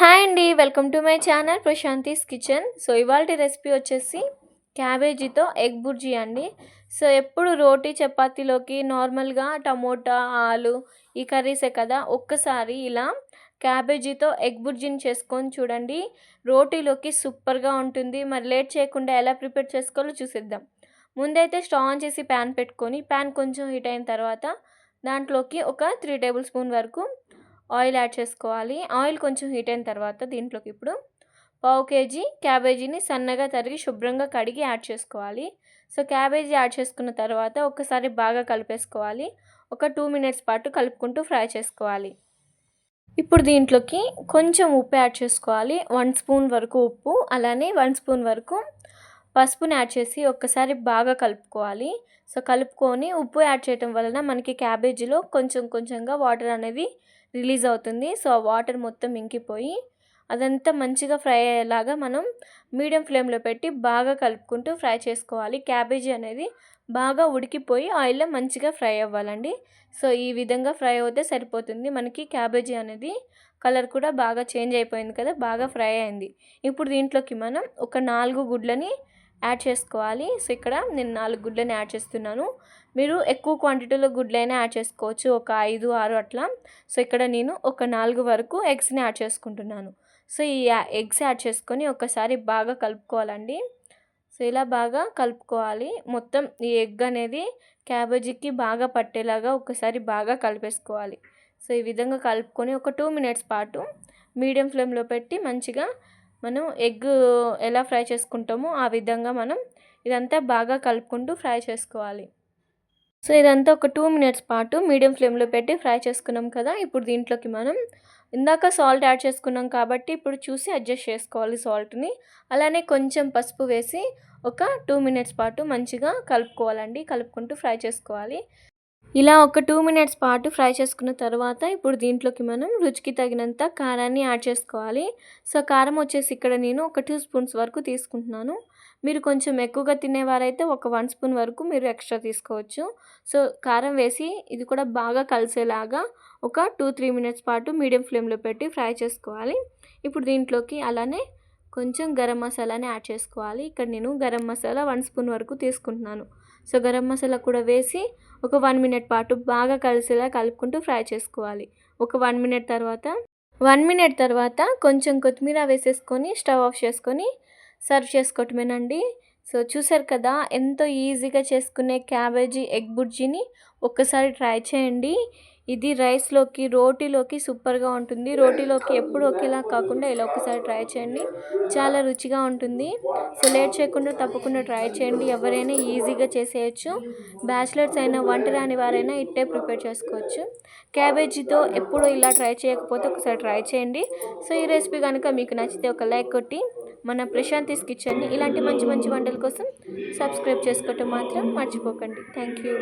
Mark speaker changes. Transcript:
Speaker 1: Hi అండి welcome to my channel Prashanthi's kitchen. So ఇవాళ recipe వచ్చేసి క్యాబేజీతో ఎగ్ బుర్జీ అండి. సో ఎప్పుడు రోటీ చపాతీలోకి నార్మల్గా టమోటా ఆలు ఈ కర్రీసే కదా ఒక్కసారి ఇలా క్యాబేజీతో ఎగ్ బుర్జీని చేసుకొని చూడండి. రోటీలోకి సూపర్గా ఉంటుంది. మరి లేట్ చేయకుండా ఎలా ప్రిపేర్ చేసుకోవాలో చూసేద్దాం. ముందైతే స్టవ్ ఆన్ చేసి ప్యాన్ పెట్టుకొని ప్యాన్ కొంచెం హీట్ అయిన తర్వాత దాంట్లోకి ఒక త్రీ టేబుల్ స్పూన్ వరకు ఆయిల్ యాడ్ చేసుకోవాలి. ఆయిల్ కొంచెం హీట్ అయిన తర్వాత దీంట్లోకి ఇప్పుడు పావు కేజీ క్యాబేజీని సన్నగా తరిగి శుభ్రంగా కడిగి యాడ్ చేసుకోవాలి. సో క్యాబేజీ యాడ్ చేసుకున్న తర్వాత ఒకసారి బాగా కలిపేసుకోవాలి. ఒక టూ మినిట్స్ పాటు కలుపుకుంటూ ఫ్రై చేసుకోవాలి. ఇప్పుడు దీంట్లోకి కొంచెం ఉప్పు యాడ్ చేసుకోవాలి. వన్ స్పూన్ వరకు ఉప్పు అలానే వన్ స్పూన్ వరకు పసుపుని యాడ్ చేసి ఒక్కసారి బాగా కలుపుకోవాలి. సో కలుపుకొని ఉప్పు యాడ్ చేయటం వలన మనకి క్యాబేజీలో కొంచెం కొంచెంగా వాటర్ అనేది రిలీజ్ అవుతుంది. సో ఆ వాటర్ మొత్తం ఇంకిపోయి అదంతా మంచిగా ఫ్రై అయ్యేలాగా మనం మీడియం ఫ్లేమ్లో పెట్టి బాగా కలుపుకుంటూ ఫ్రై చేసుకోవాలి. క్యాబేజీ అనేది బాగా ఉడికిపోయి ఆయిల్లో మంచిగా ఫ్రై అవ్వాలండి. సో ఈ విధంగా ఫ్రై అవుతే సరిపోతుంది. మనకి క్యాబేజీ అనేది కలర్ కూడా బాగా చేంజ్ అయిపోయింది కదా బాగా ఫ్రై అయింది. ఇప్పుడు దీంట్లోకి మనం ఒక నాలుగు గుడ్లని యాడ్ చేసుకోవాలి. సో ఇక్కడ నేను నాలుగు గుడ్లని యాడ్ చేస్తున్నాను. మీరు ఎక్కువ క్వాంటిటీలో గుడ్లైనా యాడ్ చేసుకోవచ్చు. ఒక ఐదు ఆరు అట్లా. సో ఇక్కడ నేను ఒక నాలుగు వరకు ఎగ్స్ని యాడ్ చేసుకుంటున్నాను. సో ఈ ఎగ్స్ యాడ్ చేసుకొని ఒకసారి బాగా కలుపుకోవాలండి. సో ఇలా బాగా కలుపుకోవాలి. మొత్తం ఈ ఎగ్ అనేది క్యాబేజీకి బాగా పట్టేలాగా ఒకసారి బాగా కలిపేసుకోవాలి. సో ఈ విధంగా కలుపుకొని ఒక టూ మినిట్స్ పాటు మీడియం ఫ్లేమ్లో పెట్టి మంచిగా మనం ఎగ్ ఎలా ఫ్రై చేసుకుంటామో ఆ విధంగా మనం ఇదంతా బాగా కలుపుకుంటూ ఫ్రై చేసుకోవాలి. సో ఇదంతా ఒక టూ మినిట్స్ పాటు మీడియం ఫ్లేమ్లో పెట్టి ఫ్రై చేసుకున్నాం కదా ఇప్పుడు దీంట్లోకి మనం ఇందాక సాల్ట్ యాడ్ చేసుకున్నాం కాబట్టి ఇప్పుడు చూసి అడ్జస్ట్ చేసుకోవాలి సాల్ట్ని. అలానే కొంచెం పసుపు వేసి ఒక టూ మినిట్స్ పాటు మంచిగా కలుపుకోవాలండి కలుపుకుంటూ ఫ్రై చేసుకోవాలి. ఇలా ఒక టూ మినిట్స్ పాటు ఫ్రై చేసుకున్న తర్వాత ఇప్పుడు దీంట్లోకి మనం రుచికి తగినంత కారాన్ని యాడ్ చేసుకోవాలి. సో కారం వచ్చేసి ఇక్కడ నేను ఒక టూ స్పూన్స్ వరకు తీసుకుంటున్నాను. మీరు కొంచెం ఎక్కువగా తినేవారైతే ఒక వన్ స్పూన్ వరకు మీరు ఎక్స్ట్రా తీసుకోవచ్చు. సో కారం వేసి ఇది కూడా బాగా కలిసేలాగా ఒక టూ త్రీ మినిట్స్ పాటు మీడియం ఫ్లేమ్లో పెట్టి ఫ్రై చేసుకోవాలి. ఇప్పుడు దీంట్లోకి అలానే కొంచెం గరం మసాలాని యాడ్ చేసుకోవాలి. ఇక్కడ నేను గరం మసాలా వన్ స్పూన్ వరకు తీసుకుంటున్నాను. సో గరం మసాలా కూడా వేసి ఒక వన్ మినిట్ పాటు బాగా కలిసేలా కలుపుకుంటూ ఫ్రై చేసుకోవాలి. ఒక వన్ మినిట్ తర్వాత వన్ మినిట్ తర్వాత కొంచెం కొత్తిమీర వేసేసుకొని స్టవ్ ఆఫ్ చేసుకొని సర్వ్ చేసుకోవటమేనండి. సో చూసారు కదా ఎంతో ఈజీగా చేసుకునే క్యాబేజీ ఎగ్ బుర్జీని ఒక్కసారి ట్రై చేయండి. ఇది రైస్లోకి రోటీలోకి సూపర్గా ఉంటుంది. రోటీలోకి ఎప్పుడు ఒకేలా కాకుండా ఇలా ఒకసారి ట్రై చేయండి. చాలా రుచిగా ఉంటుంది. సో లేట్ చేయకుండా తప్పకుండా ట్రై చేయండి. ఎవరైనా ఈజీగా చేసేయచ్చు. బ్యాచిలర్స్ అయినా వంట రాని వారైనా ఇట్టే ప్రిపేర్ చేసుకోవచ్చు. క్యాబేజీతో ఎప్పుడు ఇలా ట్రై చేయకపోతే ఒకసారి ట్రై చేయండి. సో ఈ రెసిపీ కనుక మీకు నచ్చితే ఒక లైక్ కొట్టి మన ప్రశాంతిస్ కిచెన్ని ఇలాంటి మంచి మంచి వంటల కోసం సబ్స్క్రైబ్ చేసుకోవటం మాత్రం మర్చిపోకండి. Thank you